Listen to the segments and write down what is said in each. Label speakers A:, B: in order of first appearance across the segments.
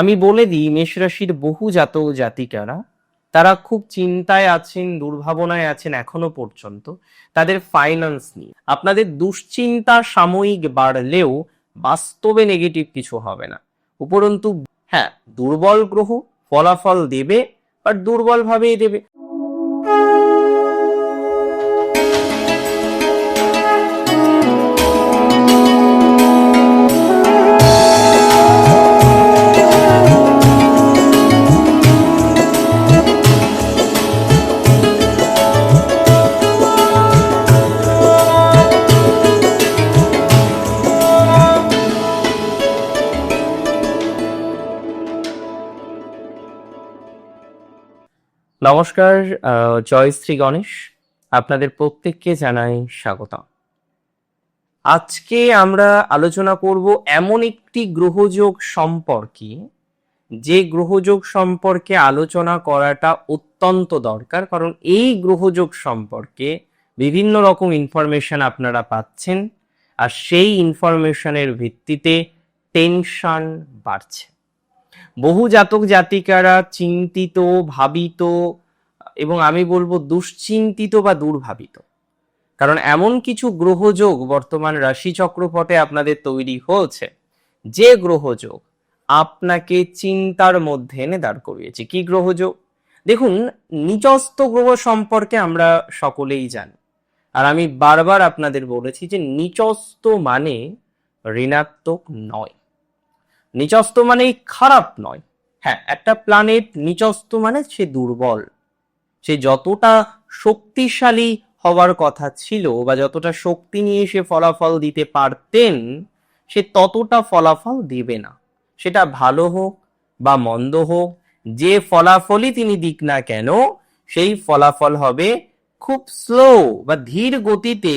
A: আমি বলে দিই, মেষ রাশির বহু জাতক জাতিকারা, তারা খুব চিন্তায় আছেন, দুর্ভাবনায় আছেন এখনও পর্যন্ত, তাদের ফাইন্যান্স নিয়ে। আপনাদের দুশ্চিন্তা সাময়িক বাড়লেও বাস্তবে নেগেটিভ কিছু হবে না। উপরন্তু হ্যাঁ দুর্বল গ্রহ ফলাফল দেবে বাট দুর্বলভাবেই দেবে। নমস্কার জয় শ্রী গণেশ। আপনাদের প্রত্যেককে জানাই স্বাগতম। আজকে আমরা আলোচনা করব এমন একটি গ্রহযোগ সম্পর্কে, যে গ্রহযোগ সম্পর্কে আলোচনা করাটা অত্যন্ত দরকার, কারণ এই গ্রহযোগ সম্পর্কে বিভিন্ন রকম ইনফরমেশন আপনারা পাচ্ছেন, আর সেই ইনফরমেশনের ভিত্তিতে টেনশন বাড়ছে। বহু জাতক জাতিকারা চিন্তিত, ভাবিত এবং আমি বলব দুশ্চিন্তিত বা দুর্ভাবিত। কারণ এমন কিছু গ্রহযোগ বর্তমান রাশি চক্রপটে আপনাদের তৈরি হয়েছে। যে গ্রহযোগ আপনাকে চিন্তার মধ্যে এনে দাঁড় করিয়েছে। কি গ্রহযোগ? দেখুন নিচস্ত গ্রহ সম্পর্কে আমরা সকলেই জানি। আর আমি বারবার আপনাদের বলেছি যে নিচস্ত মানে ঋণাত্মক নয়। নিচস্ত মানেই খারাপ নয়। হ্যাঁ। একটা প্ল্যানেট নিচস্ত মানে সে দুর্বল। সে যতটা শক্তিশালী হওয়ার কথা ছিল বা যতটা শক্তি নিয়ে সে ফলাফল দিতে পারতেন সে ততটা ফলাফল দেবে না। সেটা ভালো হোক বা মন্দ হোক যে ফলাফলই তিনি দিক না কেন সেই ফলাফল হবে খুব স্লো বা ধীর গতিতে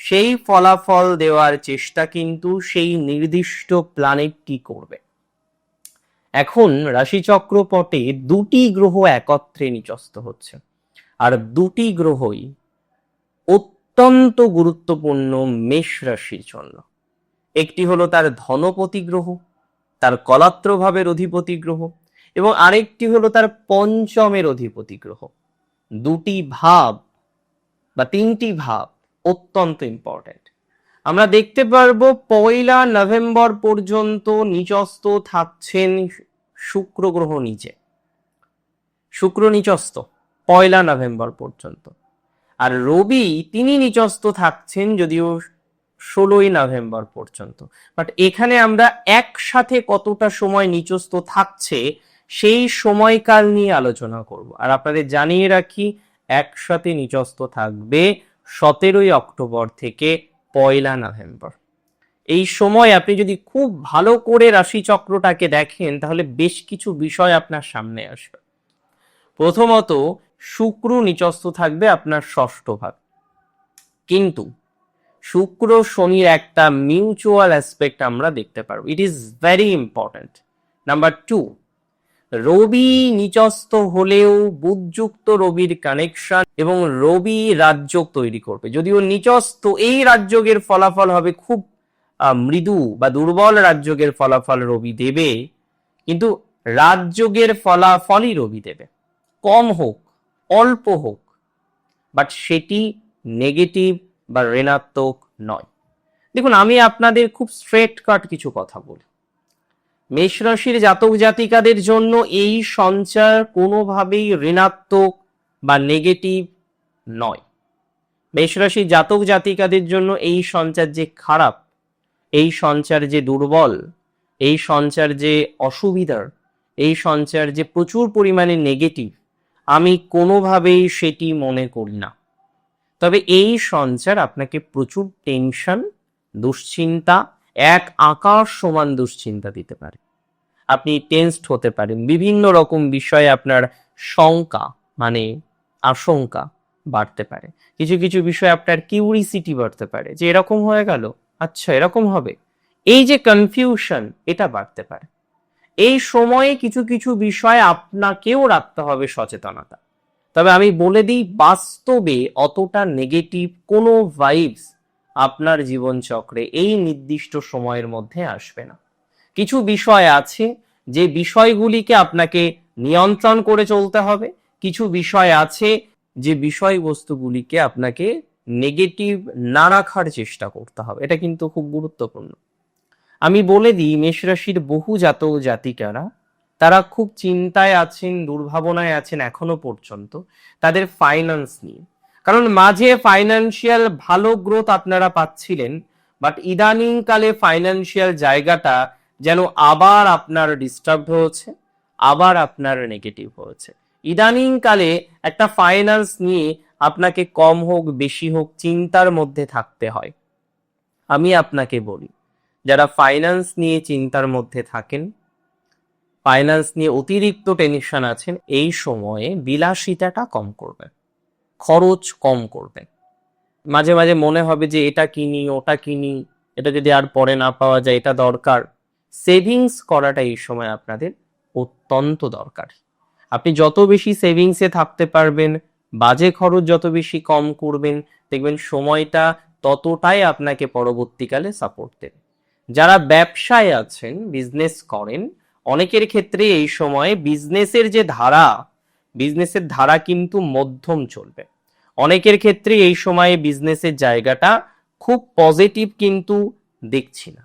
A: সেই ফলাফল দেওয়ার চেষ্টা কিন্তু সেই নির্দিষ্ট প্ল্যানেটটি করবে। এখন রাশিচক্র পটে দুটি গ্রহ একত্রে নিচস্ত হচ্ছে। আর দুটি গ্রহই অত্যন্ত গুরুত্বপূর্ণ মেষ রাশির জন্য। একটি হলো তার ধনপতি গ্রহ, তার কলাত্র ভাবের অধিপতি গ্রহ, এবং আরেকটি হলো তার পঞ্চমের অধিপতি গ্রহ। দুটি ভাব বা তিনটি ভাব অত্যন্ত ইম্পর্ট্যান্ট আমরা দেখতে পারব পয়লা নভেম্বর পর্যন্ত নিচস্ত থাকছেন শুক্র গ্রহ নিচে। শুক্র নিচস্ত পয়লা নভেম্বর পর্যন্ত। আর রবি, তিনি নিচস্ত থাকছেন যদিও ষোলোই নভেম্বর পর্যন্ত। বাট এখানে আমরা একসাথে কতটা সময় নিচস্ত থাকছে, সেই সময়কাল নিয়ে আলোচনা করব। আর আপনাদের জানিয়ে রাখি, একসাথে নিচস্ত থাকবে সতেরোই অক্টোবর থেকে পয়লা নভেম্বর। এই সময় আপনি যদি খুব ভালো করে রাশিচক্রটাকে দেখেন, তাহলে বেশ কিছু বিষয় আপনার সামনে আসবে। প্রথমত, শুক্র নিচস্থ থাকবে আপনার ষষ্ঠ ভাগ। কিন্তু, শুক্র শনির একটা মিউচুয়াল অ্যাসপেক্ট আমরা দেখতে পারব। It is very important number two রবি নিচস্থ হলেও বুধযুক্ত রবির কানেকশন এবং রবি রাজযোগ তৈরি করবে। যদিও নিচস্থ এই রাজযোগের ফলাফল হবে খুব মৃদু বা দুর্বল রাজযোগের ফলাফল রবি দেবে, কিন্তু রাজযোগের ফলাফলই রবি দেবে। কম হোক, অল্প হোক বাট সেটি নেগেটিভ বা ঋণাত্মক নয়। দেখুন, আমি আপনাদের খুব স্ট্রেট কাট কিছু কথা বলি। মেষ রাশির জাতক জাতিকাদের জন্য এই সঞ্চার কোনোভাবেই ঋণাত্মক বা নেগেটিভ নয়। মেষ রাশির জাতক জাতিকাদের জন্য এই সঞ্চার যে খারাপ, এই সঞ্চার যে দুর্বল, এই সঞ্চার যে অসুবিধার, এই সঞ্চার যে প্রচুর পরিমাণে নেগেটিভ আমি কোনোভাবেই সেটি মনে করি না। তবে এই সঞ্চার আপনাকে প্রচুর টেনশন দুশ্চিন্তা, এক আকাশ সমান দুশ্চিন্তা দিতে পারে। আপনি টেন্সড হতে পারেন। বিভিন্ন রকম বিষয়ে আপনার শঙ্কা মানে আশঙ্কা বাড়তে পারে। কিছু কিছু বিষয়ে আপনার কিউরিসিটি বাড়তে পারে যে এরকম হয়ে গেল আচ্ছা এরকম হবে। এই যে কনফিউশন এটা বাড়তে পারে। এই সময়ে কিছু কিছু বিষয়ে আপনাকেও রাখতে হবে সচেতনতা। তবে আমি বলে দিই, বাস্তবে অতটা নেগেটিভ কোনো ভাইবস আপনার জীবনচক্রে এই নির্দিষ্ট সময়ের মধ্যে আসবে না। কিছু বিষয় আছে যে বিষয়গুলিকে আপনাকে নিয়ন্ত্রণ করে চলতে হবে। কিছু বিষয় আছে যে বিষয়বস্তুগুলিকে আপনাকে নেগেটিভ না রাখার চেষ্টা করতে হবে। এটা কিন্তু খুব গুরুত্বপূর্ণ। আমি বলে দিই, মেষ রাশির বহু জাতক জাতিকারা, তারা খুব চিন্তায় আছেন, দুর্ভাবনায় আছেন এখনও পর্যন্ত তাদের ফাইন্যান্স নিয়ে। কারণ মাঝে ফাইন্যান্সিয়াল ভালো গ্রোথ আপনারা পাচ্ছিলেন বাট ইদানিং কালে ফাইন্যান্সিয়াল জায়গাটা যেন আবার আপনার ডিস্টার্ব হয়েছে, আবার আপনার নেগেটিভ হয়েছে। ইদানিং কালে একটা ফাইন্যান্স নিয়ে আপনাকে কম হোক, বেশি হোক, চিন্তার মধ্যে থাকতে হয়। আমি আপনাকে বলি, যারা ফাইন্যান্স নিয়ে চিন্তার মধ্যে থাকেন ফাইন্যান্স নিয়ে অতিরিক্ত টেনশন আছেন, এই সময়ে বিলাসিতাটা কম করবে খরচ কম করবে মাঝে মাঝে মনে হবে যে এটা কিনি, ওটা কিনি, এটা যদি আর পরে না পাওয়া যায়, এটা দরকার। সেভিংস করাটা এই সময় আপনাদের অত্যন্ত দরকার। আপনি যত বেশি সেভিংসে থাকতে পারবেন, বাজে খরচ যত বেশি কম করবেন, দেখবেন সময়টা ততটাই আপনাকে পরবর্তীকালে সাপোর্ট দেবে। যারা ব্যবসায় আছেন বিজনেস করেন, অনেকের ক্ষেত্রে এই সময়ে বিজনেসের যে ধারা বিজনেসের ধারা কিন্তু মধ্যম চলবে। অনেকের ক্ষেত্রে এই সময়ে বিজনেসের জায়গাটা খুব পজিটিভ কিন্তু দেখছি না।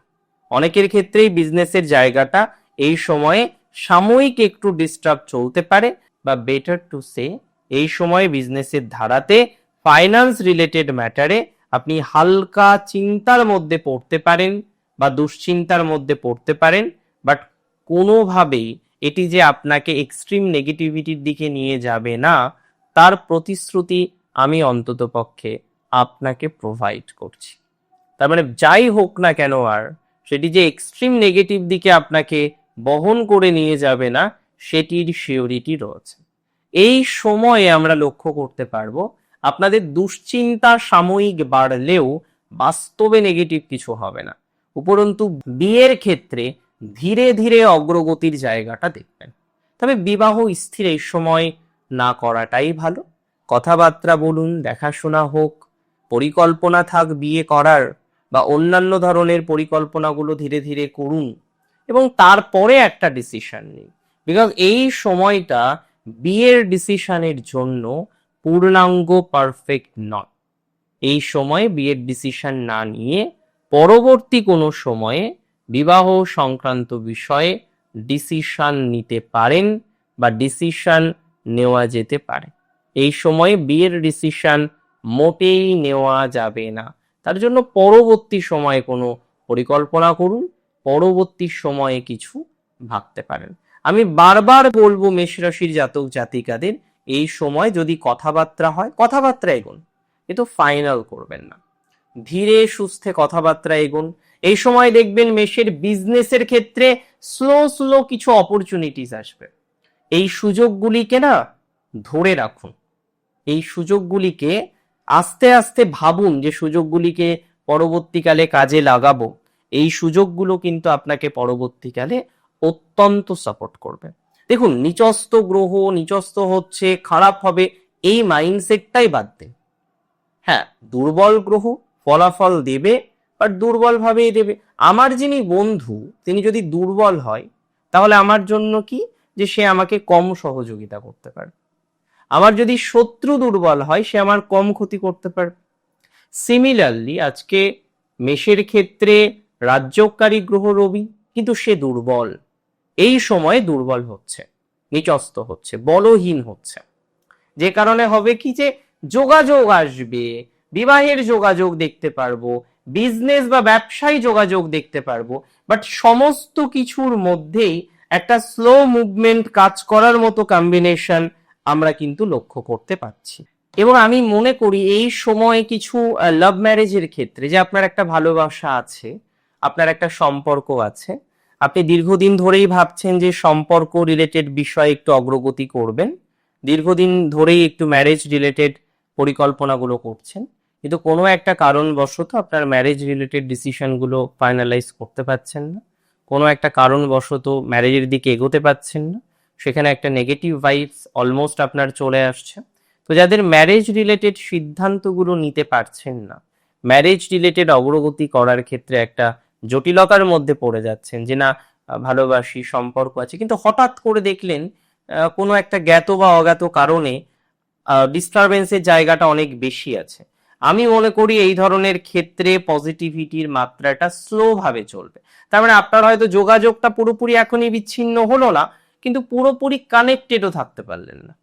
A: অনেকের ক্ষেত্রেই বিজনেসের জায়গাটা এই সময়ে সাময়িক একটু ডিস্টার্ব চলতে পারে বা বেটার টু সে এই সময়ে বিজনেসের ধারাতে ফাইন্যান্স রিলেটেড ম্যাটারে আপনি হালকা চিন্তার মধ্যে পড়তে পারেন বা দুশ্চিন্তার মধ্যে পড়তে পারেন বাট কোনোভাবেই এটি যে আপনাকে এক্সট্রিম নেগেটিভিটির দিকে নিয়ে যাবে না, তার প্রতিশ্রুতি আমি অন্তত পক্ষে আপনাকে প্রোভাইড করছি। তার মানে যাই হোক না কেন আর সেটি যে এক্সট্রিম নেগেটিভ দিকে আপনাকে বহন করে নিয়ে যাবে না, সেটির শিওরিটি রয়েছে। এই সময়ে আমরা লক্ষ্য করতে পারব, আপনাদের দুশ্চিন্তা সাময়িক বাড়লেও বাস্তবে নেগেটিভ কিছু হবে না। উপরন্তু, বিয়ের ক্ষেত্রে ধীরে ধীরে অগ্রগতির জায়গাটা দেখবেন। তবে বিবাহ স্থির এই সময় না করাটাই ভালো। কথাবার্তা বলুন, দেখাশোনা হোক, পরিকল্পনা থাক বিয়ে করার বা অন্যান্য ধরনের পরিকল্পনাগুলো ধীরে ধীরে করুন এবং তারপরে একটা ডিসিশন নিন। বিকজ এই সময়টা বিয়ের ডিসিশনের জন্য পূর্ণাঙ্গ পারফেক্ট নয়। এই সময়ে বিয়ের ডিসিশন না নিয়ে পরবর্তী কোনো সময়ে বিবাহ সংক্রান্ত বিষয়ে ডিসিশন নিতে পারেন বা ডিসিশন নেওয়া যেতে পারে। এই সময়ে বিয়ের ডিসিশন মোটেই নেওয়া যাবে না। তার জন্য পরবর্তী সময়ে কোনো পরিকল্পনা করুন, পরবর্তী সময়ে কিছু ভাবতে পারেন। আমি বারবার বলব মেষ রাশির জাতক জাতিকাদের, এই সময় যদি কথাবার্তা হয়, কথাবার্তা এগোন কিন্তু ফাইনাল করবেন না। ধীরে সুস্থে কথাবার্তা এগোন। এই সময় দেখবেন মেষের বিজনেসের ক্ষেত্রে স্লো স্লো কিছু অপরচুনিটিস আসবে। এই সুযোগগুলিকে না ধরে রাখুন। এই সুযোগগুলিকে আস্তে আস্তে ভাবুন যে সুযোগগুলিকে পরবর্তীকালে কাজে লাগাবো। এই সুযোগগুলো কিন্তু আপনাকে পরবর্তীকালে অত্যন্ত সাপোর্ট করবে। দেখুন নিচস্ত গ্রহ নিচস্ত হচ্ছে খারাপ হবে, এই মাইন্ডসেটটাই বাদ দিন হ্যাঁ দুর্বল গ্রহ ফলাফল দেবে বাট দুর্বল ভাবেই দেবে। আমার যিনি বন্ধু, তিনি যদি দুর্বল হয়, তাহলে আমার জন্য কি? যে সে আমাকে কম সহযোগিতা করতে পারে। আমার যদি শত্রু দুর্বল হয়, সে আমার কম ক্ষতি করতে পারে সিমিলারলি আজকে মেষের ক্ষেত্রে রাজ্যকারী গ্রহ রবি, কিন্তু সে দুর্বল। এই সময়ে দুর্বল হচ্ছে নিচস্ত হচ্ছে, বলহীন হচ্ছে। যে কারণে হবে কি যে, যোগাযোগ আসবে, বিবাহের যোগাযোগ দেখতে পারব বিজনেস বা ব্যবসায়ী যোগাযোগ দেখতে পারব বাট সমস্ত কিছুর মধ্যেই একটা স্লো মুভমেন্ট কাজ করার মতো কম্বিনেশন আমরা কিন্তু লক্ষ্য করতে পারছি। এবং আমি মনে করি এই সময়ে কিছু লাভ ম্যারেজের ক্ষেত্রে যে আপনার একটা ভালোবাসা আছে, আপনার একটা সম্পর্ক আছে, আপনি দীর্ঘদিন ধরেই ভাবছেন যে সম্পর্ক রিলেটেড বিষয়ে একটু অগ্রগতি করবেন, দীর্ঘদিন ধরেই একটু ম্যারেজ রিলেটেড পরিকল্পনাগুলো করছেন, কিন্তু কোনো একটা কারণবশত আপনার ম্যারেজ রিলেটেড ডিসিশনগুলো ফাইনালাইজ করতে পারছেন না, কোনো একটা কারণবশত ম্যারেজের দিকে এগোতে পারছেন না সেখানে একটা নেগেটিভ ভাইবস অলমোস্ট আপনার চলে আসছে। তো যাদের ম্যারেজ রিলেটেড সিদ্ধান্তগুলো নিতে পারছেন না ম্যারেজ রিলেটেড অগ্রগতি করার ক্ষেত্রে একটা জটিলতার মধ্যে পড়ে যাচ্ছেন যে না, ভালোবাসি, সম্পর্ক আছে, কিন্তু হঠাৎ করে দেখলেন কোনো একটা জ্ঞাত বা অজ্ঞাত কারণে ডিস্টারবেন্সের জায়গাটা অনেক বেশি আছে। আমি মনে করি এই ধরনের ক্ষেত্রে পজিটিভিটির মাত্রাটা স্লোভাবে চলবে। তার মানে আপনার হয়তো যোগাযোগটা পুরোপুরি এখনই বিচ্ছিন্ন হলো না কিন্তু পুরোপুরি কানেক্টেডও থাকতে পারলেন না।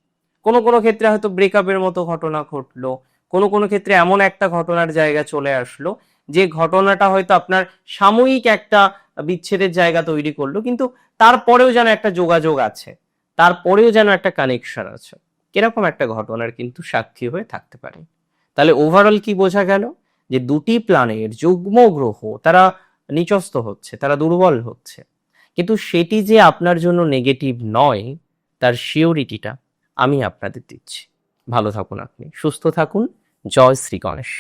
A: কোনো কোনো ক্ষেত্রে হয়তো ব্রেকআপের মতো ঘটনা ঘটলো, কোনো কোনো ক্ষেত্রে এমন একটা ঘটনার জায়গা চলে আসলো, যে ঘটনাটা হয়তো আপনার সাময়িক একটা বিচ্ছেদের জায়গা তৈরি করল, কিন্তু তারপরেও যেন একটা যোগাযোগ আছে, তারপরেও যেন একটা কানেকশন আছে এরকম একটা ঘটনার কিন্তু সাক্ষী হয়ে থাকতে পারে। তাহলে ওভারঅল কি বোঝা গেল? যে দুটি প্ল্যানেট যুগ্ম গ্রহ তারা নিচস্ত হচ্ছে, তারা দুর্বল হচ্ছে। কিন্তু সেটি যে আপনার জন্য নেগেটিভ নয়, তার শিওরিটিটা আমি আপনাদের দিচ্ছি। ভালো থাকুন আপনি, সুস্থ থাকুন। জয় শ্রী গণেশ।